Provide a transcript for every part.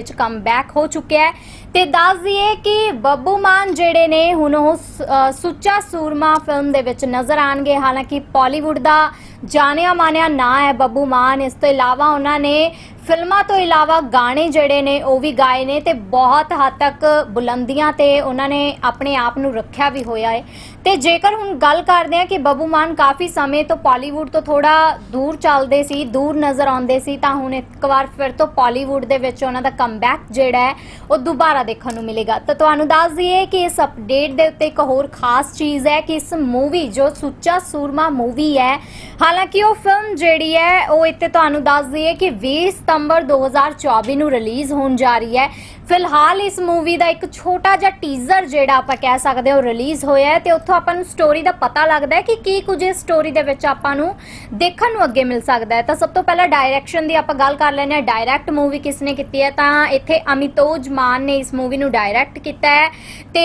ਵਿੱਚ ਕਮਬੈਕ ਹੋ ਚੁੱਕਿਆ ਹੈ। ਤੇ ਦੱਸ ਦਈਏ ਕਿ ਬੱਬੂ ਮਾਨ ਜਿਹੜੇ ਨੇ ਹੁਣ ਉਹ ਸੁੱਚਾ ਸੂਰਮਾ ਫਿਲਮ ਦੇ ਵਿੱਚ ਨਜ਼ਰ ਆਣਗੇ ਹਾਲਾਂਕਿ ਪਾਲੀਵੁੱਡ ਦਾ ਜਾਣਿਆ ਮਾਨਿਆ ਨਾਂ ਹੈ ਬੱਬੂ ਮਾਨ। ਇਸ ਤੋਂ ਇਲਾਵਾ ਉਹਨਾਂ ਨੇ ਫਿਲਮਾਂ ਤੋਂ ਇਲਾਵਾ ਗਾਣੇ ਜਿਹੜੇ ਨੇ ਉਹ ਵੀ ਗਾਏ ਨੇ ਤੇ ਬਹੁਤ ਹੱਦ ਤੱਕ ਬੁਲੰਦੀਆਂ ਤੇ ਉਹਨਾਂ ਨੇ ਆਪਣੇ ਆਪ ਨੂੰ ਰੱਖਿਆ ਵੀ ਹੋਇਆ ਹੈ। ਤੇ ਜੇਕਰ ਹੁਣ ਗੱਲ ਕਰਦੇ ਹਾਂ ਕਿ ਬੱਬੂ ਮਾਨ ਕਾਫੀ ਸਮੇਂ ਤੋਂ ਪਾਲੀਵੁੱਡ ਤੋਂ ਥੋੜਾ ਦੂਰ ਚੱਲਦੇ ਸੀ, ਦੂਰ ਨਜ਼ਰ ਆਉਂਦੇ ਸੀ, ਤਾਂ ਹੁਣ ਇੱਕ ਵਾਰ ਫਿਰ ਤੋਂ ਪਾਲੀਵੁੱਡ ਦੇ ਵਿੱਚ ਉਹਨਾਂ ਦਾ ਕਮਬੈਕ ਜਿਹੜਾ ਹੈ, ਉਹ ਦੁਬਾਰਾ ਦੇਖਣ ਨੂੰ ਮਿਲੇਗਾ। ਤਾਂ ਤੁਹਾਨੂੰ ਦੱਸ ਦਈਏ ਕਿ ਇਸ ਅਪਡੇਟ ਦੇ ਉੱਤੇ ਇੱਕ ਹੋਰ ਖਾਸ ਚੀਜ਼ ਹੈ ਕਿ ਇਸ ਮੂਵੀ ਜੋ ਸੁੱਚਾ ਸੂਰਮਾ ਮੂਵੀ ਹੈ ਹਾਲਾਂਕਿ ਉਹ ਫਿਲਮ ਜਿਹੜੀ ਹੈ, ਉਹ ਇੱਥੇ ਤੁਹਾਨੂੰ ਦੱਸ ਦਈਏ ਕਿ 20 ਸਤੰਬਰ 2024 ਨੂੰ ਰਿਲੀਜ਼ ਹੋਣ ਜਾ ਰਹੀ ਹੈ। ਫਿਲਹਾਲ ਇਸ ਮੂਵੀ ਦਾ ਇੱਕ ਛੋਟਾ ਜਿਹਾ ਟੀਜ਼ਰ ਜਿਹੜਾ ਆਪਾਂ ਕਹਿ ਸਕਦੇ ਹਾਂ ਰਿਲੀਜ਼ ਹੋਇਆ ਹੈ ਤੇ ਉੱਥੋਂ ਆਪਾਂ ਨੂੰ ਸਟੋਰੀ ਦਾ ਪਤਾ ਲੱਗਦਾ ਹੈ ਕਿ ਕੀ ਕੁਝ ਇਸ ਸਟੋਰੀ ਦੇ ਵਿੱਚ ਆਪਾਂ ਨੂੰ ਦੇਖਣ ਨੂੰ ਅੱਗੇ ਮਿਲ ਸਕਦਾ ਹੈ। ਤਾਂ ਸਭ ਤੋਂ ਪਹਿਲਾਂ ਡਾਇਰੈਕਸ਼ਨ ਦੀ ਆਪਾਂ ਗੱਲ ਕਰ ਲੈਂਦੇ ਹਾਂ। ਡਾਇਰੈਕਟ ਮੂਵੀ ਕਿਸ ਨੇ ਕੀਤੀ ਹੈ? ਤਾਂ ਇੱਥੇ ਅਮਿਤੋਜ ਮਾਨ ਨੇ ਇਸ ਮੂਵੀ ਨੂੰ ਡਾਇਰੈਕਟ ਕੀਤਾ ਹੈ। ਤੇ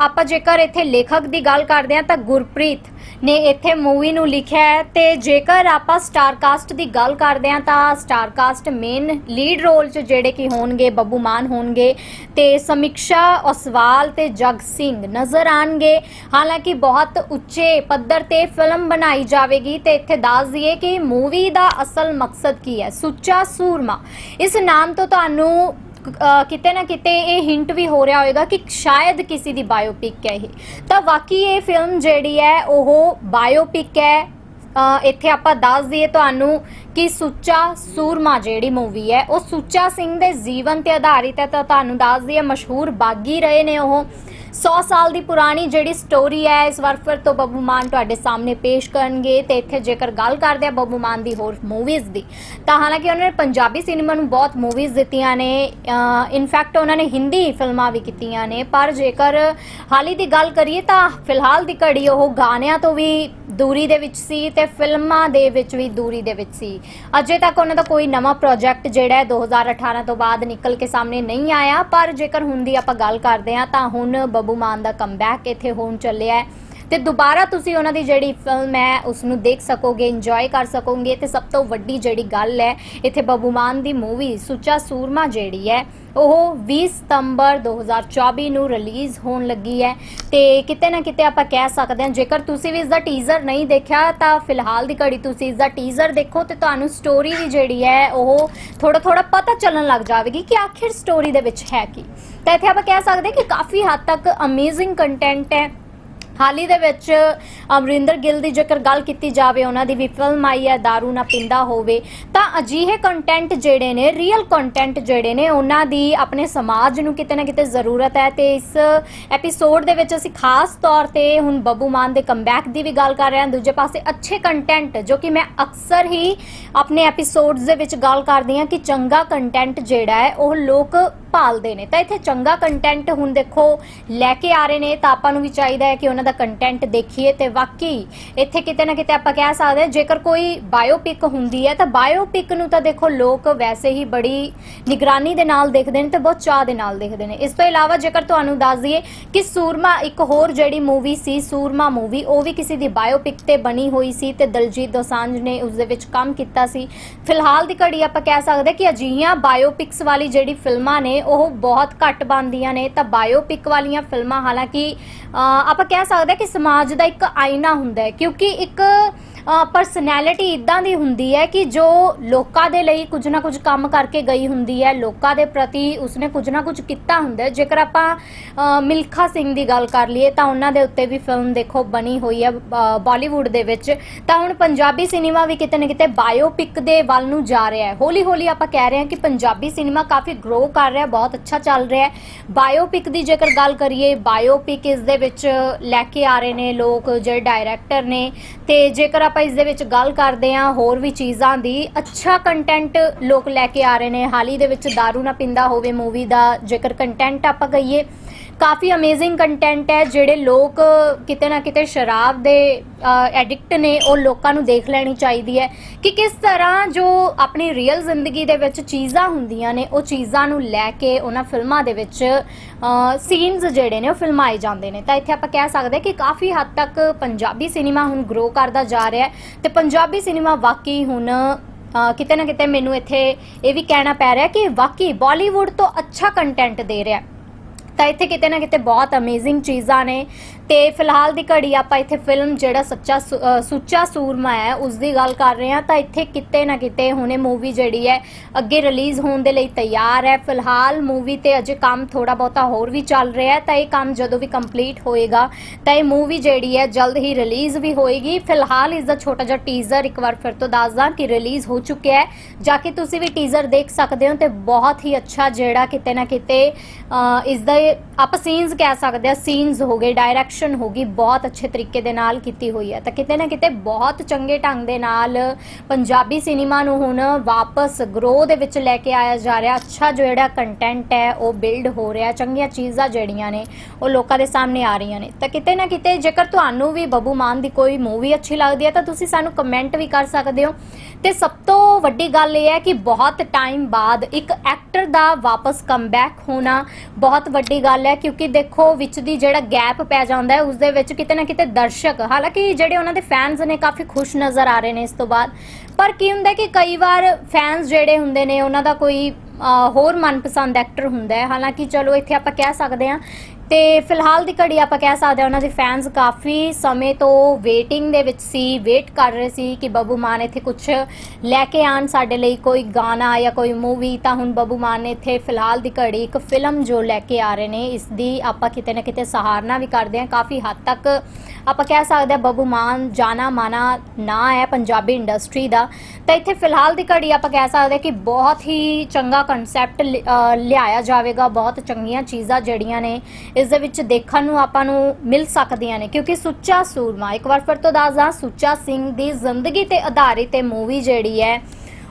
ਆਪਾਂ ਜੇਕਰ ਇੱਥੇ ਲੇਖਕ ਦੀ ਗੱਲ ਕਰਦੇ ਹਾਂ ਤਾਂ ਗੁਰਪ੍ਰੀਤ ਨੇ ਇੱਥੇ ਮੂਵੀ ਨੂੰ ਲਿਖਿਆ ਹੈ। ਤੇ ਜੇਕਰ ਆਪਾਂ ਸਟਾਰ ਕਾਸਟ ਦੀ ਗੱਲ ਕਰਦੇ ਹਾਂ ਤਾਂ star cast main lead role 'ਚ ਜਿਹੜੇ ਕਿ ਹੋਣਗੇ ਬੱਬੂ ਮਾਨ ਹੋਣਗੇ। ਤੇ ਸਮੀਕਸ਼ਾ ਔਸਵਾਲ ਤੇ ਜਗ ਸਿੰਘ ਨਜ਼ਰ ਆਣਗੇ। ਹਾਲਾਂਕਿ ਬਹੁਤ ਉੱਚੇ ਪੱਧਰ ਤੇ ਫਿਲਮ ਬਣਾਈ ਜਾਵੇਗੀ ਤੇ ਇੱਥੇ ਦੱਸ ਦਈਏ ਕਿ ਮੂਵੀ ਦਾ ਅਸਲ ਮਕਸਦ ਕੀ ਹੈ? ਸੁੱਚਾ ਸੂਰਮਾ। ਇਸ ਨਾਮ ਤੋਂ ਤੁਹਾਨੂੰ ਕਿਤੇ ਨਾ ਕਿਤੇ ਇਹ ਹਿੰਟ ਵੀ ਹੋ ਰਿਹਾ ਹੋਵੇਗਾ ਕਿ ਸ਼ਾਇਦ ਕਿਸੇ ਦੀ ਬਾਇਓਪਿਕ ਹੈ ਇਹ। ਤਾਂ ਵਾਕਈ ਇਹ ਫਿਲਮ ਜਿਹੜੀ ਹੈ, ਉਹ ਬਾਇਓਪਿਕ ਹੈ। ਇੱਥੇ ਆਪਾਂ ਦੱਸ ਦਈਏ ਤੁਹਾਨੂੰ ਕਿ ਸੁੱਚਾ ਸੂਰਮਾ ਜਿਹੜੀ ਮੂਵੀ ਹੈ, ਉਹ ਸੁੱਚਾ ਸਿੰਘ ਦੇ ਜੀਵਨ ਤੇ ਆਧਾਰਿਤ ਹੈ, ਤਾਂ ਤੁਹਾਨੂੰ ਦੱਸ ਦਈਏ, ਮਸ਼ਹੂਰ ਬਾਗੀ ਰਹੇ ਨੇ ਉਹ। 100 ਸਾਲ ਦੀ ਪੁਰਾਣੀ ਜਿਹੜੀ ਸਟੋਰੀ ਹੈ, ਇਸ ਵਾਰ ਫਿਰ ਤੋਂ ਬੱਬੂ ਮਾਨ ਤੁਹਾਡੇ ਸਾਹਮਣੇ ਪੇਸ਼ ਕਰਨਗੇ। ਤੇ ਇੱਥੇ ਜੇਕਰ ਗੱਲ ਕਰਦੇ ਆ ਬੱਬੂ ਮਾਨ ਦੀ ਹੋਰ ਮੂਵੀਜ਼ ਦੀ, ਤਾਂ ਹਾਲਾਂਕਿ ਉਹਨਾਂ ਨੇ ਪੰਜਾਬੀ ਸਿਨੇਮਾ ਨੂੰ ਬਹੁਤ ਮੂਵੀਜ਼ ਦਿੱਤੀਆਂ ਨੇ। ਇਨਫੈਕਟ ਉਹਨਾਂ ਨੇ ਹਿੰਦੀ ਫਿਲਮਾਂ ਵੀ ਕੀਤੀਆਂ ਨੇ, ਪਰ ਜੇਕਰ ਹਾਲੀ ਦੀ ਗੱਲ ਕਰੀਏ, ਤਾਂ ਫਿਲਹਾਲ ਦੀ ਘੜੀ ਉਹ ਗਾਣਿਆਂ ਤੋਂ ਵੀ ਦੂਰੀ ਦੇ ਵਿੱਚ ਸੀ ਤੇ ਫਿਲਮਾਂ ਦੇ ਵਿੱਚ ਵੀ ਦੂਰੀ ਦੇ ਵਿੱਚ ਸੀ। ਅਜੇ ਤੱਕ ਉਹਨਾਂ ਦਾ ਕੋਈ ਨਵਾਂ ਪ੍ਰੋਜੈਕਟ ਜਿਹੜਾ ਹੈ 2018 ਤੋਂ ਬਾਅਦ ਨਿਕਲ ਕੇ ਸਾਹਮਣੇ ਨਹੀਂ ਆਇਆ, ਪਰ ਜੇਕਰ ਹੁਣ ਦੀ ਆਪਾਂ ਗੱਲ ਕਰਦੇ ਹਾਂ ਤਾਂ ਹੁਣ ਬੱਬੂ ਮਾਨ ਦਾ ਕਮਬੈਕ ਇੱਥੇ ਹੋਣ ਚੱਲਿਆ ਹੈ। ਤੇ ਦੁਬਾਰਾ ਤੁਸੀਂ ਉਹਨਾਂ ਦੀ ਜਿਹੜੀ ਫਿਲਮ ਹੈ ਉਸ ਨੂੰ ਦੇਖ ਸਕੋਗੇ ਇੰਜੋਏ ਕਰ ਸਕੋਗੇ। ਤੇ ਸਭ ਤੋਂ ਵੱਡੀ ਜਿਹੜੀ ਗੱਲ ਹੈ, ਇੱਥੇ ਬੱਬੂ ਮਾਨ ਦੀ ਮੂਵੀ ਸੁੱਚਾ ਸੂਰਮਾ ਜਿਹੜੀ ਹੈ, ਉਹ 20 ਸਤੰਬਰ 2024 ਨੂੰ ਰਿਲੀਜ਼ ਹੋਣ ਲੱਗੀ ਹੈ। ਤੇ ਕਿਤੇ ਨਾ ਕਿਤੇ ਆਪਾਂ ਕਹਿ ਸਕਦੇ ਹਾਂ, ਜੇਕਰ ਤੁਸੀਂ ਵੀ ਇਸ ਦਾ ਟੀਜ਼ਰ ਨਹੀਂ ਦੇਖਿਆ, ਤਾਂ ਫਿਲਹਾਲ ਦੀ ਘੜੀ ਤੁਸੀਂ ਇਸ ਦਾ ਟੀਜ਼ਰ ਦੇਖੋ ਤੇ ਤੁਹਾਨੂੰ ਸਟੋਰੀ ਵੀ ਜਿਹੜੀ ਹੈ, ਉਹ ਥੋੜਾ ਥੋੜਾ ਪਤਾ ਚੱਲਣ ਲੱਗ ਜਾਵੇਗੀ ਕਿ ਆਖਿਰ ਸਟੋਰੀ ਦੇ ਵਿੱਚ ਹੈ ਕੀ। ਤਾਂ ਇੱਥੇ ਆਪਾਂ ਕਹਿ ਸਕਦੇ ਕਿ ਕਾਫੀ ਹੱਦ ਤੱਕ ਅਮੇਜ਼ਿੰਗ ਕੰਟੈਂਟ ਹੈ। ਹਾਲ ਹੀ ਦੇ ਵਿੱਚ ਅਮਰਿੰਦਰ ਗਿੱਲ ਦੀ ਜੇਕਰ ਗੱਲ ਕੀਤੀ ਜਾਵੇ, ਉਹਨਾਂ ਦੀ ਵੀ ਫਿਲਮ ਆਈ ਹੈ दारू ਨਾ ਪਿੰਦਾ ਹੋਵੇ, ਤਾਂ ਅਜਿਹੇ ਕੰਟੈਂਟ ਜਿਹੜੇ ਨੇ ਰੀਅਲ ਕੰਟੈਂਟ ਜਿਹੜੇ ਨੇ, ਉਹਨਾਂ ਦੀ ਆਪਣੇ ਸਮਾਜ ਨੂੰ ਕਿਤੇ ਨਾ ਕਿਤੇ ਜ਼ਰੂਰਤ ਹੈ ਤੇ ਇਸ ਐਪੀਸੋਡ ਦੇ ਵਿੱਚ ਅਸੀਂ ਖਾਸ ਤੌਰ ਤੇ ਹੁਣ ਬੱਬੂ ਮਾਨ ਦੇ ਕਮਬੈਕ ਦੀ ਵੀ ਗੱਲ ਕਰ ਰਹੇ ਹਾਂ। ਦੂਜੇ ਪਾਸੇ ਅੱਛੇ ਕੰਟੈਂਟ ਜੋ ਕਿ ਮੈਂ ਅਕਸਰ ਹੀ ਆਪਣੇ ਐਪੀਸੋਡਸ ਦੇ ਵਿੱਚ ਗੱਲ ਕਰਦੀ ਹਾਂ ਕਿ ਚੰਗਾ ਕੰਟੈਂਟ ਜਿਹੜਾ ਹੈ, ਉਹ ਲੋਕ ਭਾਲਦੇ ਨੇ। ਤਾਂ ਇੱਥੇ ਚੰਗਾ ਕੰਟੈਂਟ ਹੁਣ ਦੇਖੋ, ਲੈ ਕੇ ਆ ਰਹੇ ਨੇ, ਤਾਂ ਆਪਾਂ ਨੂੰ ਵੀ ਚਾਹੀਦਾ ਹੈ ਕਿ ਉਹਨਾਂ ਦਾ ਕੰਟੈਂਟ ਦੇਖੀਏ ਤੇ ਵਾਕਈ ਇੱਥੇ ਕਿਤੇ ਨਾ ਕਿਤੇ ਆਪਾਂ ਕਹਿ ਸਕਦੇ ਹਾਂ ਜੇਕਰ ਕੋਈ ਬਾਇਓਪਿਕ ਹੁੰਦੀ ਹੈ ਤਾਂ ਬਾਇਓਪਿਕ ਨੂੰ ਤਾਂ ਦੇਖੋ ਲੋਕ ਵੈਸੇ ਹੀ ਬੜੀ ਨਿਗਰਾਨੀ ਦੇ ਨਾਲ ਦੇਖਦੇ ਨੇ ਤੇ ਬਹੁਤ ਚਾਹ ਦੇ ਨਾਲ ਦੇਖਦੇ ਨੇ। ਇਸ ਤੋਂ ਇਲਾਵਾ ਜੇਕਰ ਤੁਹਾਨੂੰ ਦੱਸ ਦਈਏ ਕਿ ਸੂਰਮਾ ਇੱਕ ਹੋਰ ਜਿਹੜੀ ਮੂਵੀ ਸੀ ਸੂਰਮਾ ਮੂਵੀ ਉਹ ਵੀ ਕਿਸੇ ਦੀ ਬਾਇਓਪਿਕ ਤੇ ਬਣੀ ਹੋਈ ਸੀ ਤੇ ਦਲਜੀਤ ਦੋਸਾਂਝ ਨੇ ਉਸ ਦੇ ਵਿੱਚ ਕੰਮ ਕੀਤਾ ਸੀ। ਫਿਲਹਾਲ ਦੀ ਘੜੀ ਆਪਾਂ ਕਹਿ ਸਕਦੇ ਕਿ ਅਜਿਹੀਆਂ ਬਾਇਓਪਿਕਸ ਵਾਲੀ ਜਿਹੜੀ ਫਿਲਮਾਂ ਨੇ ਉਹ ਬਹੁਤ ਘੱਟ ਬਣਦੀਆਂ ਨੇ। ਤਾਂ ਬਾਇਓਪਿਕ ਵਾਲੀਆਂ ਫਿਲਮਾਂ ਹਾਲਾਂਕਿ ਅ, ਆਪਾਂ ਕਹਿ ਸਕਦੇ ਕਿ ਸਮਾਜ ਦਾ ਇੱਕ ਆਇਨਾ ਹੁੰਦਾ ਹੈ ਕਿਉਂਕਿ ਇੱਕ ਪਰਸਨੈਲਿਟੀ ਇਦਾਂ ਦੀ ਹੁੰਦੀ ਹੈ ਕਿ ਜੋ ਲੋਕਾਂ ਦੇ ਲਈ ਕੁਝ ਨਾ ਕੁਝ ਕੰਮ ਕਰਕੇ ਗਈ ਹੁੰਦੀ ਹੈ, ਲੋਕਾਂ ਦੇ ਪ੍ਰਤੀ ਉਸਨੇ ਕੁਝ ਨਾ ਕੁਝ ਕੀਤਾ ਹੁੰਦਾ ਜੇਕਰ ਆਪਾਂ ਮਿਲਖਾ ਸਿੰਘ ਦੀ ਗੱਲ ਕਰ ਲਈਏ, ਤਾਂ ਉਹਨਾਂ ਦੇ ਉੱਤੇ ਵੀ ਫਿਲਮ ਦੇਖੋ ਬਣੀ ਹੋਈ ਹੈ ਬਾਲੀਵੁੱਡ ਦੇ ਵਿੱਚ। ਤਾਂ ਹੁਣ ਪੰਜਾਬੀ ਸਿਨੇਮਾ ਵੀ ਕਿਤੇ ਨਾ ਕਿਤੇ ਬਾਇਓਪਿਕ ਦੇ ਵੱਲ ਨੂੰ ਜਾ ਰਿਹਾ ਹੈ। ਹੌਲੀ ਹੌਲੀ ਆਪਾਂ ਕਹਿ ਰਹੇ ਹਾਂ ਕਿ ਪੰਜਾਬੀ ਸਿਨੇਮਾ ਕਾਫੀ ਗਰੋ ਕਰ ਰਿਹਾ, ਬਹੁਤ ਅੱਛਾ ਚੱਲ ਰਿਹਾ ਹੈ। ਬਾਇਓਪਿਕ ਦੀ ਜੇਕਰ ਗੱਲ ਕਰੀਏ ਬਾਇਓਪਿਕ ਇਸ ਦੇ ਵਿੱਚ ਲੈ ਕੇ ਆ ਰਹੇ ਨੇ ਲੋਕ, ਜਿਹੜੇ ਡਾਇਰੈਕਟਰ ਨੇ। ਤੇ ਜੇਕਰ ਆਪਾਂ ਇਸ ਦੇ ਵਿੱਚ ਗੱਲ ਕਰਦੇ ਹਾਂ ਹੋਰ ਵੀ ਚੀਜ਼ਾਂ ਦੀ। ਅੱਛਾ ਕੰਟੈਂਟ ਲੋਕ ਲੈ ਕੇ ਆ ਰਹੇ ਨੇ। ਹਾਲ ਹੀ ਦੇ ਵਿੱਚ दारू ਨਾ ਪਿੰਦਾ ਹੋਵੇ ਮੂਵੀ ਦਾ। ਜੇਕਰ ਕੰਟੈਂਟ ਆਪਾਂ ਕਹੀਏ ਕਾਫੀ ਅਮੇਜ਼ਿੰਗ ਕੰਟੈਂਟ ਹੈ, ਜਿਹੜੇ ਲੋਕ, ਕਿਤੇ ਨਾ ਕਿਤੇ ਸ਼ਰਾਬ ਦੇ ਐਡਿਕਟ ਨੇ, ਉਹ ਲੋਕਾਂ ਨੂੰ ਦੇਖ ਲੈਣੀ ਚਾਹੀਦੀ ਹੈ ਕਿ ਕਿਸ ਤਰ੍ਹਾਂ ਜੋ ਆਪਣੀ ਰੀਅਲ ਜ਼ਿੰਦਗੀ ਦੇ ਵਿੱਚ ਚੀਜ਼ਾਂ ਹੁੰਦੀਆਂ ਨੇ, ਉਹ ਚੀਜ਼ਾਂ ਨੂੰ ਲੈ ਕੇ ਉਹਨਾਂ ਫਿਲਮਾਂ ਦੇ ਵਿੱਚ ਸੀਨਸ ਜਿਹੜੇ ਨੇ, ਉਹ ਫਿਲਮਾਏ ਜਾਂਦੇ ਨੇ। ਤਾਂ ਇੱਥੇ ਆਪਾਂ ਕਹਿ ਸਕਦੇ ਕਿ ਕਾਫੀ ਹੱਦ ਤੱਕ ਪੰਜਾਬੀ ਸਿਨੇਮਾ ਹੁਣ ਗਰੋ ਕਰਦਾ ਜਾ ਰਿਹਾ ਹੈ ਤੇ ਪੰਜਾਬੀ ਸਿਨੇਮਾ ਵਾਕਈ ਹੁਣ ਕਿਤੇ ਨਾ ਕਿਤੇ ਮੈਨੂੰ ਇੱਥੇ ਇਹ ਵੀ ਕਹਿਣਾ ਪੈ ਰਿਹਾ ਕਿ ਵਾਕਈ ਬਾਲੀਵੁੱਡ ਤੋਂ ਅੱਛਾ ਕੰਟੈਂਟ ਦੇ ਰਿਹਾ ਤਾਂ ਇੱਥੇ ਕਿਤੇ ਨਾ ਕਿਤੇ ਬਹੁਤ ਅਮੇਜ਼ਿੰਗ ਚੀਜ਼ਾਂ ਨੇ। ਤੇ ਫਿਲਹਾਲ ਦੀ ਘੜੀ ਆਪਾਂ ਇੱਥੇ ਫਿਲਮ ਜਿਹੜਾ ਸੱਚਾ ਸੁ- ਸੁੱਚਾ ਸੂਰਮਾ ਹੈ ਉਸ ਦੀ ਗੱਲ ਕਰ ਰਹੇ ਹਾਂ। ਤਾਂ ਇੱਥੇ ਕਿਤੇ ਨਾ ਕਿਤੇ ਹੁਣੇ ਮੂਵੀ ਜਿਹੜੀ ਹੈ ਅੱਗੇ ਰਿਲੀਜ਼ ਹੋਣ ਦੇ ਲਈ ਤਿਆਰ ਹੈ। ਫਿਲਹਾਲ ਮੂਵੀ ਤੇ ਅਜੇ ਕੰਮ ਥੋੜਾ ਬਹੁਤਾ ਹੋਰ ਵੀ ਚੱਲ ਰਿਹਾ ਹੈ। ਤਾਂ ਇਹ ਕੰਮ ਜਦੋਂ ਵੀ ਕੰਪਲੀਟ ਹੋਏਗਾ ਤਾਂ ਇਹ ਮੂਵੀ ਜਿਹੜੀ ਹੈ ਜਲਦ ਹੀ ਰਿਲੀਜ਼ ਵੀ ਹੋਏਗੀ। ਫਿਲਹਾਲ ਇਸ ਦਾ ਛੋਟਾ ਜਿਹਾ ਟੀਜ਼ਰ ਇੱਕ ਵਾਰ ਫਿਰ ਤੋਂ ਦੱਸਦਾ ਕਿ ਰਿਲੀਜ਼ ਹੋ ਚੁੱਕਿਆ ਹੈ। ਜਾ ਕੇ ਤੁਸੀਂ ਵੀ ਟੀਜ਼ਰ ਦੇਖ ਸਕਦੇ ਹੋ ਤੇ ਬਹੁਤ ਹੀ ਅੱਛਾ ਜਿਹੜਾ ਕਿਤੇ ਨਾ ਕਿਤੇ ਅ, ਇਸ ਦਾ ਆਪਾਂ ਸੀਨਸ ਕਹਿ ਸਕਦੇ ਆ ਸੀਨਸ ਹੋ ਗਏ ਡਾਇਰੈਕਟ ਡਾਇਰੈਕਸ਼ਨ ਹੋ ਗਈ ਬਹੁਤ ਅੱਛੇ ਤਰੀਕੇ ਦੇ ਨਾਲ ਕੀਤੀ ਹੋਈ ਹੈ। ਤਾਂ ਕਿਤੇ ਨਾ ਕਿਤੇ ਬਹੁਤ ਚੰਗੇ ਢੰਗ ਦੇ ਨਾਲ ਪੰਜਾਬੀ ਸਿਨੇਮਾ ਨੂੰ ਹੁਣ ਵਾਪਸ ਗਰੋ ਦੇ ਵਿੱਚ ਲੈ ਕੇ ਆਇਆ ਜਾ ਰਿਹਾ। ਅੱਛਾ ਜਿਹੜਾ ਕੰਟੈਂਟ ਹੈ, ਉਹ ਬਿਲਡ ਹੋ ਰਿਹਾ। ਚੰਗੀਆਂ ਚੀਜ਼ਾਂ ਜਿਹੜੀਆਂ ਨੇ, ਉਹ ਲੋਕਾਂ ਦੇ ਸਾਹਮਣੇ ਆ ਰਹੀਆਂ ਨੇ। ਤਾਂ ਕਿਤੇ ਨਾ ਕਿਤੇ ਜੇਕਰ ਤੁਹਾਨੂੰ ਵੀ ਬੱਬੂ ਮਾਨ ਦੀ ਕੋਈ ਮੂਵੀ ਅੱਛੀ ਲੱਗਦੀ ਹੈ, ਤਾਂ ਤੁਸੀਂ ਸਾਨੂੰ ਕਮੈਂਟ ਵੀ ਕਰ ਸਕਦੇ ਹੋ। ਤੇ ਸਭ ਤੋਂ ਵੱਡੀ ਗੱਲ ਇਹ ਹੈ ਕਿ ਬਹੁਤ ਟਾਈਮ ਬਾਅਦ ਇੱਕ ਐਕਟਰ ਦਾ ਵਾਪਸ ਕਮਬੈਕ ਹੋਣਾ ਬਹੁਤ ਵੱਡੀ ਗੱਲ ਹੈ, ਕਿਉਂਕਿ ਦੇਖੋ, ਵਿੱਚ ਦੀ ਜਿਹੜਾ ਗੈਪ ਪੈ ਜਾਂਦਾ ਹੈ ਉਸ ਦੇ ਵਿੱਚ ਕਿਤੇ ਨਾ ਕਿਤੇ ਦਰਸ਼ਕ ਹਾਲਾਂਕਿ ਜਿਹੜੇ ਉਹਨਾਂ ਦੇ ਫੈਨਸ ਨੇ ਕਾਫੀ ਖੁਸ਼ ਨਜ਼ਰ ਆ ਰਹੇ ਨੇ ਇਸ ਤੋਂ ਬਾਅਦ। ਪਰ ਕੀ ਹੁੰਦਾ ਕਿ ਕਈ ਵਾਰ ਫੈਨਸ ਜਿਹੜੇ ਹੁੰਦੇ ਨੇ ਉਹਨਾਂ ਦਾ ਕੋਈ ਅਹ, ਹੋਰ ਮਨਪਸੰਦ ਐਕਟਰ ਹੁੰਦਾ ਹੈ। ਹਾਲਾਂਕਿ ਚਲੋ ਇੱਥੇ ਆਪਾਂ ਕਹਿ ਸਕਦੇ ਹਾਂ ਤੇ ਫਿਲਹਾਲ ਦੀ ਘੜੀ ਆਪਾਂ ਕਹਿ ਸਕਦੇ ਹਾਂ ਉਹਨਾਂ ਦੇ ਫੈਨਸ ਕਾਫੀ ਸਮੇਂ ਤੋਂ ਵੇਟਿੰਗ ਦੇ ਵਿੱਚ ਸੀ ਵੇਟ ਕਰ ਰਹੇ ਸੀ ਕਿ ਬੱਬੂ ਮਾਨ ਇੱਥੇ ਕੁਝ ਲੈ ਕੇ ਆਣ ਸਾਡੇ ਲਈ, ਕੋਈ ਗਾਣਾ ਜਾਂ ਕੋਈ ਮੂਵੀ ਤਾਂ ਹੁਣ ਬੱਬੂ ਮਾਨ ਨੇ ਇੱਥੇ ਫਿਲਹਾਲ ਦੀ ਘੜੀ ਇੱਕ ਫਿਲਮ ਜੋ ਲੈ ਕੇ ਆ ਰਹੇ ਨੇ, ਇਸ ਦੀ ਆਪਾਂ ਕਿਤੇ ਨਾ ਕਿਤੇ ਸਹਾਰਨਾ ਵੀ ਕਰਦੇ ਹਾਂ, ਕਾਫੀ ਹੱਦ ਤੱਕ ਆਪਾਂ ਕਹਿ ਸਕਦੇ ਹਾਂ ਬੱਬੂ ਮਾਨ ਜਾਣਾ ਮਾਨਾ ਨਾਂ ਹੈ ਪੰਜਾਬੀ ਇੰਡਸਟਰੀ ਦਾ। ਤਾਂ ਇੱਥੇ ਫਿਲਹਾਲ ਦੀ ਘੜੀ ਆਪਾਂ ਕਹਿ ਸਕਦੇ ਕਿ ਬਹੁਤ ਹੀ ਚੰਗਾ ਕਨਸੈਪਟ ਲਿਆਇਆ ਜਾਵੇਗਾ। ਬਹੁਤ ਚੰਗੀਆਂ ਚੀਜ਼ਾਂ ਜਿਹੜੀਆਂ ਨੇ, ਇਸ ਦੇ ਵਿੱਚ ਦੇਖਣ ਨੂੰ ਆਪਾਂ ਨੂੰ ਮਿਲ ਸਕਦੀਆਂ ਨੇ। ਕਿਉਂਕਿ ਸੁੱਚਾ ਸੂਰਮਾ, ਇੱਕ ਵਾਰ ਫਿਰ ਤੋਂ ਦੱਸਦਾ ਸੁੱਚਾ ਸਿੰਘ ਦੀ ਜ਼ਿੰਦਗੀ ਤੇ ਆਧਾਰਿਤ ਇਹ ਮੂਵੀ ਜਿਹੜੀ ਹੈ,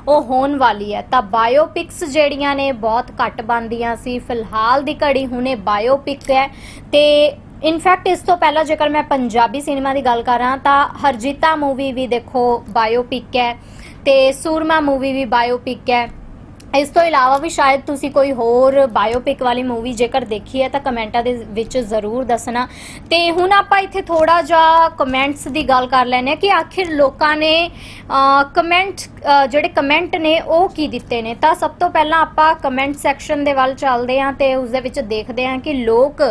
ਉਹ ਹੋਣ ਵਾਲੀ ਹੈ। ਤਾਂ ਬਾਇਓਪਿਕਸ ਜਿਹੜੀਆਂ ਨੇ, ਬਹੁਤ ਘੱਟ ਬਣਦੀਆਂ ਸੀ। ਫਿਲਹਾਲ ਦੀ ਘੜੀ ਹੁਣੇ ਬਾਇਓਪਿਕ ਹੈ ਤੇ ਇਨਫੈਕਟ ਇਸ ਤੋਂ ਪਹਿਲਾਂ ਜੇਕਰ ਮੈਂ ਪੰਜਾਬੀ ਸਿਨੇਮਾ ਦੀ ਗੱਲ ਕਰਾਂ, ਤਾਂ ਹਰਜੀਤਾ ਮੂਵੀ ਵੀ ਦੇਖੋ ਬਾਇਓਪਿਕ ਹੈ ਤੇ ਸੂਰਮਾ ਮੂਵੀ ਵੀ ਬਾਇਓਪਿਕ ਹੈ। ਇਸ ਤੋਂ ਇਲਾਵਾ ਵੀ ਸ਼ਾਇਦ ਤੁਸੀਂ ਕੋਈ ਹੋਰ ਬਾਇਓਪਿਕ ਵਾਲੀ ਮੂਵੀ ਜੇਕਰ ਦੇਖੀ ਹੈ ਤਾਂ ਕਮੈਂਟਾਂ ਦੇ ਵਿੱਚ ਜ਼ਰੂਰ ਦੱਸਣਾ। ਤੇ ਹੁਣ ਆਪਾਂ ਇੱਥੇ ਥੋੜਾ ਜਿਹਾ ਕਮੈਂਟਸ ਦੀ ਗੱਲ ਕਰ ਲੈਂਦੇ ਹਾਂ ਕਿ ਆਖਿਰ ਲੋਕਾਂ ਨੇ ਕਮੈਂਟ ਜਿਹੜੇ ਕਮੈਂਟ ਨੇ ਉਹ ਕੀ ਦਿੱਤੇ ਨੇ? ਤਾਂ ਸਭ ਤੋਂ ਪਹਿਲਾਂ ਆਪਾਂ ਕਮੈਂਟ ਸੈਕਸ਼ਨ ਦੇ ਵੱਲ ਚੱਲਦੇ ਹਾਂ ਤੇ ਉਸ ਦੇ ਵਿੱਚ ਦੇਖਦੇ ਹਾਂ ਕਿ ਲੋਕ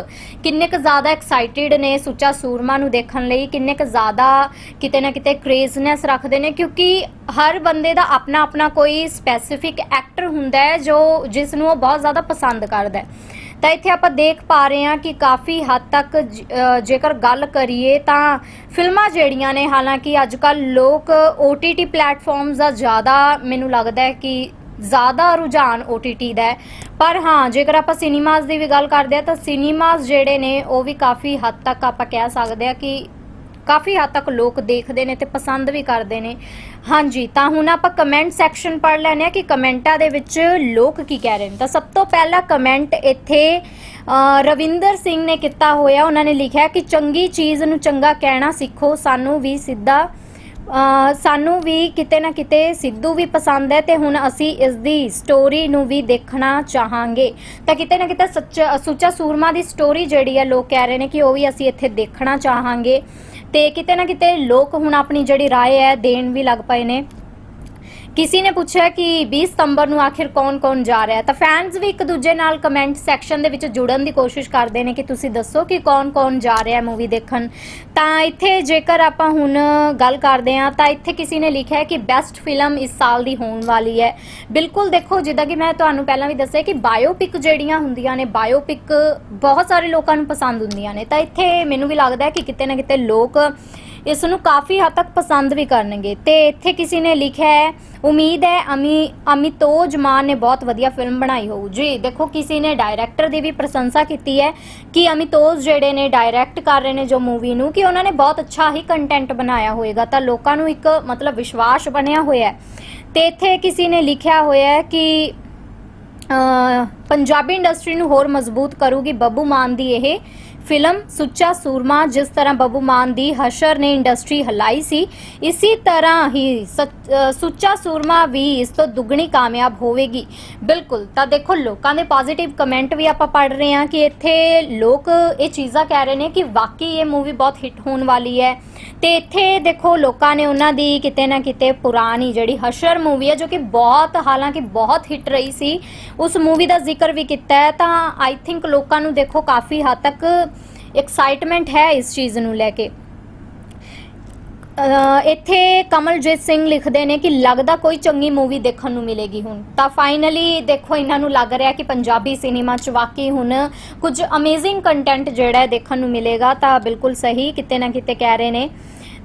ਕਿੰਨੇ ਕੁ ਜ਼ਿਆਦਾ ਐਕਸਾਈਟਿਡ ਨੇ ਸੁੱਚਾ ਸੂਰਮਾ ਨੂੰ ਦੇਖਣ ਲਈ, ਕਿੰਨੇ ਕੁ ਜ਼ਿਆਦਾ ਕਿਤੇ ਨਾ ਕਿਤੇ ਕ੍ਰੇਜ਼ਨੈਸ ਰੱਖਦੇ ਨੇ, ਕਿਉਂਕਿ ਹਰ ਬੰਦੇ ਦਾ ਆਪਣਾ ਆਪਣਾ ਕੋਈ ਸਪੈਸੀਫਿਕ ਐਕਟਰ ਹੁੰਦਾ ਹੈ ਜੋ ਜਿਸ ਨੂੰ ਉਹ ਬਹੁਤ ਜ਼ਿਆਦਾ ਪਸੰਦ ਕਰਦਾ ਹੈ। ਤਾਂ ਇੱਥੇ ਆਪਾਂ ਦੇਖ ਪਾ ਰਹੇ ਹਾਂ ਕਿ ਕਾਫੀ ਹੱਦ ਤੱਕ ਜੇਕਰ ਗੱਲ ਕਰੀਏ ਤਾਂ ਫਿਲਮਾਂ ਜਿਹੜੀਆਂ ਨੇ, ਹਾਲਾਂਕਿ ਅੱਜ ਕੱਲ ਲੋਕ OTT ਪਲੇਟਫਾਰਮਸ ਦਾ ਜ਼ਿਆਦਾ ਮੈਨੂੰ ਲੱਗਦਾ ਹੈ ਕਿ ਜ਼ਿਆਦਾ ਰੁਝਾਨ OTT ਦਾ ਹੈ। ਪਰ ਹਾਂ, ਜੇਕਰ ਆਪਾਂ ਸਿਨੇਮਾਸ ਦੀ ਵੀ ਗੱਲ ਕਰਦੇ ਆ ਤਾਂ ਸਿਨੇਮਾਸ ਜਿਹੜੇ ਨੇ, ਉਹ ਵੀ ਕਾਫੀ ਹੱਦ ਤੱਕ ਆਪਾਂ ਕਹਿ ਸਕਦੇ ਆ ਕਿ ਕਾਫੀ ਹੱਦ ਤੱਕ ਲੋਕ ਦੇਖਦੇ ਨੇ ਤੇ ਪਸੰਦ ਵੀ ਕਰਦੇ ਨੇ। ਹਾਂਜੀ, ਤਾਂ ਹੁਣ ਆਪਾਂ ਕਮੈਂਟ ਸੈਕਸ਼ਨ ਪੜ੍ਹ ਲੈਣੇ ਆ ਕਿ ਕਮੈਂਟਾਂ ਦੇ ਵਿੱਚ ਲੋਕ ਕੀ ਕਹਿ ਰਹੇ ਨੇ। ਤਾਂ ਸਭ ਤੋਂ ਪਹਿਲਾ ਕਮੈਂਟ ਇੱਥੇ ਰਵਿੰਦਰ ਸਿੰਘ ਨੇ ਕੀਤਾ ਹੋਇਆ। ਉਹਨਾਂ ਨੇ ਲਿਖਿਆ ਕਿ ਚੰਗੀ ਚੀਜ਼ ਨੂੰ ਚੰਗਾ ਕਹਿਣਾ ਸਿੱਖੋ, ਸਾਨੂੰ ਵੀ ਸਿੱਧਾ ਸਾਨੂੰ ਵੀ ਕਿਤੇ ਨਾ ਕਿਤੇ ਸਿੱਧੂ ਵੀ ਪਸੰਦ ਹੈ ਤੇ ਹੁਣ ਅਸੀਂ ਇਸ ਦੀ ਸਟੋਰੀ ਨੂੰ ਵੀ ਦੇਖਣਾ ਚਾਹਾਂਗੇ। ਤਾਂ ਕਿਤੇ ਨਾ ਕਿਤੇ ਸੱਚਾ ਸੁੱਚਾ ਸੂਰਮਾ ਦੀ ਸਟੋਰੀ ਜਿਹੜੀ ਹੈ, ਲੋਕ ਕਹਿ ਰਹੇ ਨੇ ਕਿ ਉਹ ਵੀ ਅਸੀਂ ਇੱਥੇ ਦੇਖਣਾ ਚਾਹਾਂਗੇ। ਤੇ ਕਿਤੇ ਨਾ ਕਿਤੇ ਲੋਕ ਹੁਣ ਆਪਣੀ ਜਿਹੜੀ رائے ਹੈ ਦੇਣ ਵੀ ਲੱਗ ਪਏ ਨੇ ਕਿਸੇ ਨੇ ਪੁੱਛਿਆ ਕਿ 20 ਸਤੰਬਰ ਨੂੰ ਆਖਿਰ ਕੌਣ-ਕੌਣ ਜਾ ਰਿਹਾ ਤਾਂ ਫੈਨਸ ਵੀ ਇੱਕ ਦੂਜੇ ਨਾਲ ਕਮੈਂਟ ਸੈਕਸ਼ਨ ਦੇ ਵਿੱਚ ਜੁੜਨ ਦੀ ਕੋਸ਼ਿਸ਼ ਕਰਦੇ ਨੇ ਕਿ ਤੁਸੀਂ ਦੱਸੋ ਕਿ ਕੌਣ-ਕੌਣ ਜਾ ਰਿਹਾ ਹੈ ਮੂਵੀ ਦੇਖਣ। ਤਾਂ ਇੱਥੇ ਜੇਕਰ ਆਪਾਂ ਹੁਣ ਗੱਲ ਕਰਦੇ ਹਾਂ, ਤਾਂ ਇੱਥੇ ਕਿਸੇ ਨੇ ਲਿਖਿਆ ਹੈ ਕਿ ਬੈਸਟ ਫਿਲਮ ਇਸ ਸਾਲ ਦੀ ਹੋਣ ਵਾਲੀ ਹੈ। ਬਿਲਕੁਲ ਦੇਖੋ, ਜਿੱਦਾਂ ਕਿ ਮੈਂ ਤੁਹਾਨੂੰ ਪਹਿਲਾਂ ਵੀ ਦੱਸਿਆ ਕਿ ਬਾਇਓਪਿਕ ਜਿਹੜੀਆਂ ਹੁੰਦੀਆਂ ਨੇ ਬਾਇਓਪਿਕ ਬਹੁਤ ਸਾਰੇ ਲੋਕਾਂ ਨੂੰ ਪਸੰਦ ਹੁੰਦੀਆਂ ਨੇ। ਤਾਂ ਇੱਥੇ ਮੈਨੂੰ ਵੀ ਲੱਗਦਾ ਹੈ ਕਿ ਕਿਤੇ ਨਾ ਕਿਤੇ ਲੋਕ ਇਸ ਨੂੰ ਕਾਫੀ ਹੱਦ ਤੱਕ ਪਸੰਦ ਵੀ ਕਰਨਗੇ। ਤੇ ਇੱਥੇ ਕਿਸੇ ਨੇ ਲਿਖਿਆ ਹੈ, ਉਮੀਦ ਹੈ ਅਮੀ, ਅਮਿਤੋਜ ਮਾਨ ਨੇ ਬਹੁਤ ਵਧੀਆ ਫਿਲਮ ਬਣਾਈ ਹੋਊ। ਜੀ, ਦੇਖੋ, ਕਿਸੇ ਨੇ ਡਾਇਰੈਕਟਰ ਦੀ ਵੀ ਪ੍ਰਸ਼ੰਸਾ ਕੀਤੀ ਹੈ ਕਿ ਅਮਿਤੋਜ ਜਿਹੜੇ ਨੇ ਡਾਇਰੈਕਟ ਕਰ ਰਹੇ ਨੇ ਜੋ ਮੂਵੀ ਨੂੰ, ਕਿ ਉਹਨਾਂ ਨੇ ਬਹੁਤ ਅੱਛਾ ਹੀ ਕੰਟੈਂਟ ਬਣਾਇਆ ਹੋਏਗਾ। ਤਾਂ ਲੋਕਾਂ ਨੂੰ ਇੱਕ ਮਤਲਬ ਵਿਸ਼ਵਾਸ ਬਣਿਆ ਹੋਇਆ ਹੈ। ਤੇ ਇੱਥੇ ਕਿਸੇ ਨੇ ਲਿਖਿਆ ਹੋਇਆ ਹੈ ਕਿ ਪੰਜਾਬੀ ਇੰਡਸਟਰੀ ਨੂੰ ਹੋਰ ਮਜ਼ਬੂਤ ਕਰੂਗੀ ਬੱਬੂ ਮਾਨ ਦੀ ਇਹ ਫਿਲਮ ਸੁੱਚਾ ਸੂਰਮਾ, ਜਿਸ ਤਰ੍ਹਾਂ ਬੱਬੂ ਮਾਨ ਦੀ ਹਸ਼ਰ ਨੇ ਇੰਡਸਟਰੀ ਹਿਲਾਈ ਸੀ, ਇਸੇ ਤਰ੍ਹਾਂ ਹੀ ਸੱਚ- ਸੁੱਚਾ ਸੂਰਮਾ ਵੀ ਇਸ ਤੋਂ ਦੁੱਗਣੀ ਕਾਮਯਾਬ ਹੋਵੇਗੀ। ਬਿਲਕੁਲ, ਤਾਂ ਦੇਖੋ ਲੋਕਾਂ ਦੇ ਪੋਜ਼ਿਟਿਵ ਕਮੈਂਟ ਵੀ ਆਪਾਂ ਪੜ ਰਹੇ ਹਾਂ ਕਿ ਇੱਥੇ ਲੋਕ ਇਹ ਚੀਜ਼ਾਂ ਕਹਿ ਰਹੇ ਨੇ ਕਿ ਵਾਕਈ ਇਹ ਮੂਵੀ ਬਹੁਤ ਹਿੱਟ ਹੋਣ ਵਾਲੀ ਹੈ। ਤੇ ਇੱਥੇ ਦੇਖੋ ਲੋਕਾਂ ਨੇ ਉਹਨਾਂ ਦੀ ਕਿਤੇ ਨਾ ਕਿਤੇ ਪੁਰਾਣੀ ਜਿਹੜੀ ਹਸ਼ਰ ਮੂਵੀ ਹੈ, ਜੋ ਕਿ ਬਹੁਤ, ਹਾਲਾਂਕਿ ਬਹੁਤ ਹਿੱਟ ਰਹੀ ਸੀ, ਉਸ ਮੂਵੀ ਦਾ ਜ਼ਿਕਰ ਵੀ ਕੀਤਾ ਹੈ। ਤਾਂ ਆਈ ਥਿੰਕ ਲੋਕਾਂ ਨੂੰ ਦੇਖੋ ਕਾਫੀ ਹੱਦ ਤੱਕ ਐਕਸਾਈਟਮੈਂਟ ਹੈ ਇਸ ਚੀਜ਼ ਨੂੰ ਲੈ ਕੇ। ਇੱਥੇ ਕਮਲਜੀਤ ਸਿੰਘ ਲਿਖਦੇ ਨੇ ਕਿ ਲੱਗਦਾ ਕੋਈ ਚੰਗੀ ਮੂਵੀ ਦੇਖਣ ਨੂੰ ਮਿਲੇਗੀ ਹੁਣ। ਤਾਂ ਫਾਈਨਲੀ ਦੇਖੋ, ਇਹਨਾਂ ਨੂੰ ਲੱਗ ਰਿਹਾ ਕਿ ਪੰਜਾਬੀ ਸਿਨੇਮਾ 'ਚ ਵਾਕਈ ਹੁਣ ਕੁਝ ਅਮੇਜ਼ਿੰਗ ਕੰਟੈਂਟ ਜਿਹੜਾ ਦੇਖਣ ਨੂੰ ਮਿਲੇਗਾ, ਤਾਂ ਬਿਲਕੁਲ ਸਹੀ ਕਿਤੇ ਨਾ ਕਿਤੇ ਕਹਿ ਰਹੇ ਨੇ।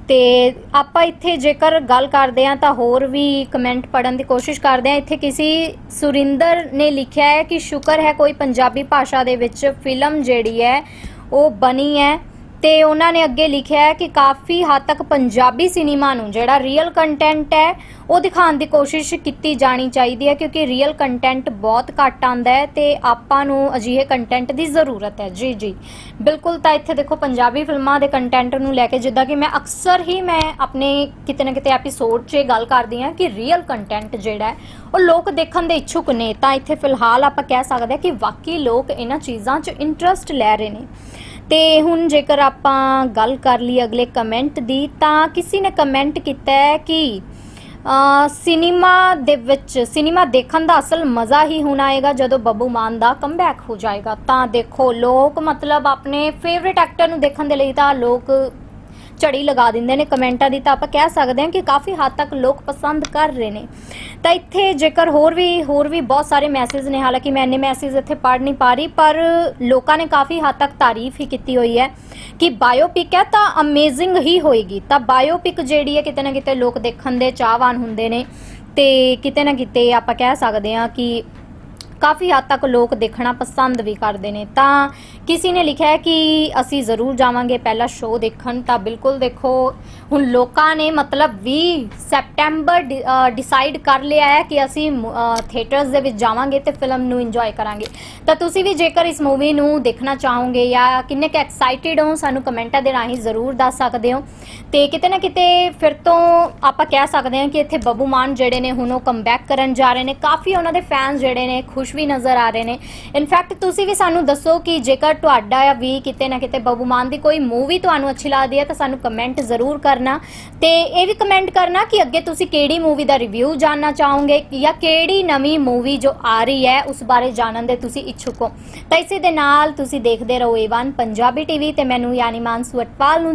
ਤੇ ਆਪਾਂ ਇੱਥੇ ਜੇਕਰ ਗੱਲ ਕਰਦੇ ਹਾਂ, ਤਾਂ ਹੋਰ ਵੀ ਕਮੈਂਟ ਪੜਨ ਦੀ ਕੋਸ਼ਿਸ਼ ਕਰਦੇ ਹਾਂ। ਇੱਥੇ ਕਿਸੇ ਸੁਰਿੰਦਰ ਨੇ ਲਿਖਿਆ ਹੈ ਕਿ ਸ਼ੁਕਰ ਹੈ ਕੋਈ ਪੰਜਾਬੀ ਭਾਸ਼ਾ ਦੇ ਵਿੱਚ ਫਿਲਮ ਜਿਹੜੀ ਹੈ ਉਹ ਬਣੀ ਹੈ ਤੇ ਉਹਨਾਂ ਨੇ ਅੱਗੇ ਲਿਖਿਆ ਹੈ ਕਿ ਕਾਫੀ ਹੱਦ ਤੱਕ ਪੰਜਾਬੀ ਸਿਨੇਮਾ ਨੂੰ ਜਿਹੜਾ ਰੀਅਲ ਕੰਟੈਂਟ ਹੈ, ਉਹ ਦਿਖਾਉਣ ਦੀ ਕੋਸ਼ਿਸ਼ ਕੀਤੀ ਜਾਣੀ ਚਾਹੀਦੀ ਹੈ ਕਿਉਂਕਿ ਰੀਅਲ ਕੰਟੈਂਟ ਬਹੁਤ ਘੱਟ ਆਂਦਾ ਹੈ ਤੇ ਆਪਾਂ ਨੂੰ ਅਜਿਹੇ ਕੰਟੈਂਟ ਦੀ ਜ਼ਰੂਰਤ ਹੈ। ਜੀ ਜੀ। ਬਿਲਕੁਲ ਤਾਂ ਇੱਥੇ ਦੇਖੋ ਪੰਜਾਬੀ ਫਿਲਮਾਂ ਦੇ ਕੰਟੈਂਟ ਨੂੰ ਲੈ ਕੇ ਜਿੱਦਾਂ ਕਿ ਮੈਂ ਅਕਸਰ ਹੀ ਮੈਂ ਆਪਣੇ ਕਿਤੇ ਨਾ ਕਿਤੇ ਐਪੀਸੋਡ 'ਚ ਇਹ ਗੱਲ ਕਰਦੀ ਹਾਂ ਕਿ ਰੀਅਲ ਕੰਟੈਂਟ ਜਿਹੜਾ ਉਹ ਲੋਕ ਦੇਖਣ ਦੇ ਇੱਛੁਕ ਨੇ। ਤਾਂ ਇੱਥੇ ਫਿਲਹਾਲ ਆਪਾਂ ਕਹਿ ਸਕਦੇ ਹਾਂ ਕਿ ਵਾਕਈ ਲੋਕ ਇਹਨਾਂ ਚੀਜ਼ਾਂ 'ਚ ਇੰਟਰਸਟ ਲੈ ਰਹੇ ਨੇ। ਤੇ ਹੁਣ ਜੇਕਰ ਆਪਾਂ ਗੱਲ ਕਰ ਲਈ ਅਗਲੇ ਕਮੈਂਟ ਦੀ, ਤਾਂ ਕਿਸੇ ਨੇ ਕਮੈਂਟ ਕੀਤਾ ਹੈ ਕਿ ਸਿਨੇਮਾ ਦੇ ਵਿੱਚ, ਸਿਨੇਮਾ ਦੇਖਣ ਦਾ ਅਸਲ ਮਜ਼ਾ ਹੀ ਹੁਣ ਆਏਗਾ ਜਦੋਂ ਬੱਬੂ ਮਾਨ ਦਾ ਕਮਬੈਕ ਹੋ ਜਾਏਗਾ। ਤਾਂ ਦੇਖੋ, ਲੋਕ ਮਤਲਬ ਆਪਣੇ ਫੇਵਰਿਟ ਐਕਟਰ ਨੂੰ ਦੇਖਣ ਦੇ ਲਈ ਤਾਂ ਲੋਕ ਝੜੀ ਲਗਾ ਦਿੰਦੇ ਨੇ। ਕਮੈਂਟਾਂ ਦੀ ਤਾਂ ਆਪਾਂ ਕਹਿ ਸਕਦੇ ਹਾਂ ਕਿ ਕਾਫੀ ਹੱਦ ਤੱਕ ਲੋਕ ਪਸੰਦ ਕਰ ਰਹੇ ਨੇ। ਤਾਂ ਇੱਥੇ ਜੇਕਰ ਹੋਰ ਵੀ ਹੋਰ ਵੀ ਬਹੁਤ ਸਾਰੇ ਮੈਸੇਜ ਨੇ, ਹਾਲਾਂਕਿ ਮੈਂ ਇੰਨੇ ਮੈਸੇਜ ਇੱਥੇ ਪੜ੍ਹ ਨਹੀਂ ਪਾ ਰਹੀ, ਪਰ ਲੋਕਾਂ ਨੇ ਕਾਫੀ ਹੱਦ ਤੱਕ ਤਾਰੀਫ ਹੀ ਕੀਤੀ ਹੋਈ ਹੈ ਕਿ ਬਾਇਓਪਿਕ ਹੈ ਤਾਂ ਅਮੇਜ਼ਿੰਗ ਹੀ ਹੋਏਗੀ। ਤਾਂ ਬਾਇਓਪਿਕ ਜਿਹੜੀ ਹੈ ਕਿਤੇ ਨਾ ਕਿਤੇ ਲੋਕ ਦੇਖਣ ਦੇ ਚਾਹਵਾਨ ਹੁੰਦੇ ਨੇ ਤੇ ਕਿਤੇ ਨਾ ਕਿਤੇ ਆਪਾਂ ਕਹਿ ਸਕਦੇ ਹਾਂ ਕਿ ਕਾਫੀ ਹੱਦ ਤੱਕ ਲੋਕ ਦੇਖਣਾ ਪਸੰਦ ਵੀ ਕਰਦੇ ਨੇ। ਤਾਂ ਕਿਸੇ ਨੇ ਲਿਖਿਆ ਹੈ ਕਿ ਅਸੀਂ ਜ਼ਰੂਰ ਜਾਵਾਂਗੇ ਪਹਿਲਾ ਸ਼ੋਅ ਦੇਖਣ, ਤਾਂ ਬਿਲਕੁਲ ਦੇਖੋ, ਹੁਣ ਲੋਕਾਂ ਨੇ ਮਤਲਬ 20 ਸੈਪਟੈਂਬਰ ਡਿਸਾਈਡ ਕਰ ਲਿਆ ਹੈ ਕਿ ਅਸੀਂ ਥੀਏਟਰਸ ਦੇ ਵਿੱਚ ਜਾਵਾਂਗੇ ਤੇ ਫਿਲਮ ਨੂੰ ਇੰਜੋਏ ਕਰਾਂਗੇ। ਤਾਂ ਤੁਸੀਂ ਵੀ ਜੇਕਰ ਇਸ ਮੂਵੀ ਨੂੰ ਦੇਖਣਾ ਚਾਹੋਗੇ ਜਾਂ ਕਿੰਨੇ ਕੁ ਐਕਸਾਈਟਿਡ ਹੋ, ਸਾਨੂੰ ਕਮੈਂਟਾਂ ਦੇ ਰਾਹੀਂ ਜ਼ਰੂਰ ਦੱਸ ਸਕਦੇ ਹੋ। ਤੇ ਕਿਤੇ ਨਾ ਕਿਤੇ ਫਿਰ ਤੋਂ ਆਪਾਂ ਕਹਿ ਸਕਦੇ ਹਾਂ ਕਿ ਇੱਥੇ ਬੱਬੂ ਮਾਨ ਜਿਹੜੇ ਨੇ, ਹੁਣ ਉਹ ਕਮਬੈਕ ਕਰਨ ਜਾ ਰਹੇ ਨੇ। ਕਾਫੀ ਉਹਨਾਂ ਦੇ ਫੈਨਸ ਜਿਹੜੇ ਨੇ ਖੁਸ਼ ਵੀ ਨਜ਼ਰ ਆ ਰਹੇ ਨੇ। ਇਨਫੈਕਟ ਤੁਸੀਂ ਵੀ ਸਾਨੂੰ ਦੱਸੋ ਕਿ ਜੇਕਰ ਤੁਹਾਡਾ ਵੀ ਕਿਤੇ ਨਾ ਕਿਤੇ ਬੱਬੂ ਮਾਨ ਦੀ ਕੋਈ ਮੂਵੀ ਤੁਹਾਨੂੰ ਅੱਛੀ ਲੱਗਦੀ ਹੈ, ਤਾਂ ਸਾਨੂੰ ਕਮੈਂਟ ਜ਼ਰੂਰ ਕਰਨਾ। ਤੇ ਇਹ ਵੀ ਕਮੈਂਟ ਕਰਨਾ ਕਿ ਅੱਗੇ ਤੁਸੀਂ ਕਿਹੜੀ ਮੂਵੀ ਦਾ ਰਿਵਿਊ ਜਾਨਣਾ ਚਾਹੋਗੇ ਜਾਂ ਕਿਹੜੀ ਨਵੀਂ ਮੂਵੀ ਜੋ ਆ ਰਹੀ ਹੈ, ਉਸ ਬਾਰੇ ਜਾਣਨ ਦੇ ਤੁਸੀਂ ਇੱਛੁਕ ਹੋ। ਤਾਂ ਇਸੇ ਦੇ ਨਾਲ ਤੁਸੀਂ ਦੇਖਦੇ ਰਹੋ ਏਵਨ ਪੰਜਾਬੀ ਟੀਵੀ ਤੇ ਮੈਨੂੰ ਯਾਨੀ ਮਾਨਸੂ ਅਟਵਾਲ ਨੂੰ